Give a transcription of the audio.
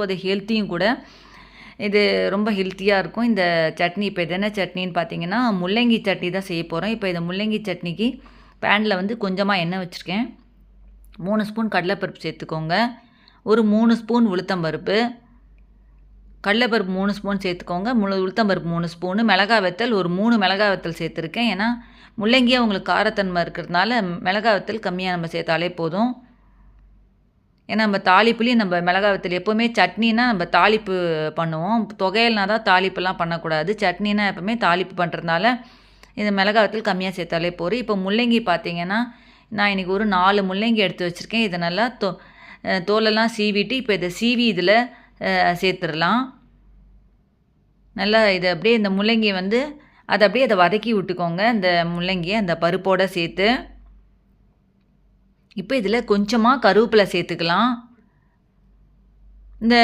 அது ஹெல்த்தியும் கூட இது ரொம்ப ஹெல்த்தியாக இருக்கும். இந்த சட்னி இப்போ இது என்ன சட்னின்னு பார்த்தீங்கன்னா முள்ளங்கி சட்னி தான் செய்ய போகிறோம் இப்போ இந்த முள்ளங்கி சட்னிக்கு பேனில் வந்து கொஞ்சமாக எண்ணெய் வச்சுருக்கேன். மூணு ஸ்பூன் கடலைப்பருப்பு சேர்த்துக்கோங்க. ஒரு மூணு ஸ்பூன் உளுத்தம்பருப்பு கடலைப்பருப்பு மூணு ஸ்பூன் சேர்த்துக்கோங்க. முழு உளுத்தம்பருப்பு மூணு ஸ்பூனு. மிளகா வத்தல் ஒரு மூணு மிளகா வத்தல் சேர்த்துருக்கேன். ஏன்னா முள்ளங்கியே உங்களுக்கு காரத்தன்மை இருக்கிறதுனால மிளகா வத்தல் கம்மியாக நம்ம சேர்த்தாலே போதும். ஏன்னா நம்ம தாளிப்புலேயும் நம்ம மிளகாத்தல் எப்போவுமே சட்னினா நம்ம தாளிப்பு பண்ணுவோம். தொகையில்னா தான் தாளிப்புலாம் பண்ணக்கூடாது. சட்னினா எப்போவுமே தாளிப்பு பண்ணுறதுனால இந்த மிளகா வத்தல் கம்மியாக சேர்த்தாலே போதும். இப்போ முள்ளங்கி பார்த்தீங்கன்னா நான் இன்றைக்கி ஒரு நாலு முள்ளங்கி எடுத்து வச்சுருக்கேன். இதை நல்லா தோ தோலெல்லாம் சீவிட்டு இப்போ இதை சீவி இதில் சேர்த்துடலாம். நல்லா இதை அப்படியே இந்த முள்ளங்கி வந்து அதை அப்படியே அதை வதக்கி விட்டுக்கோங்க. இந்த முள்ளங்கியை அந்த பருப்போடு சேர்த்து. இப்போ இதில் கொஞ்சமாக கருவேப்பிலை சேர்த்துக்கலாம். இந்த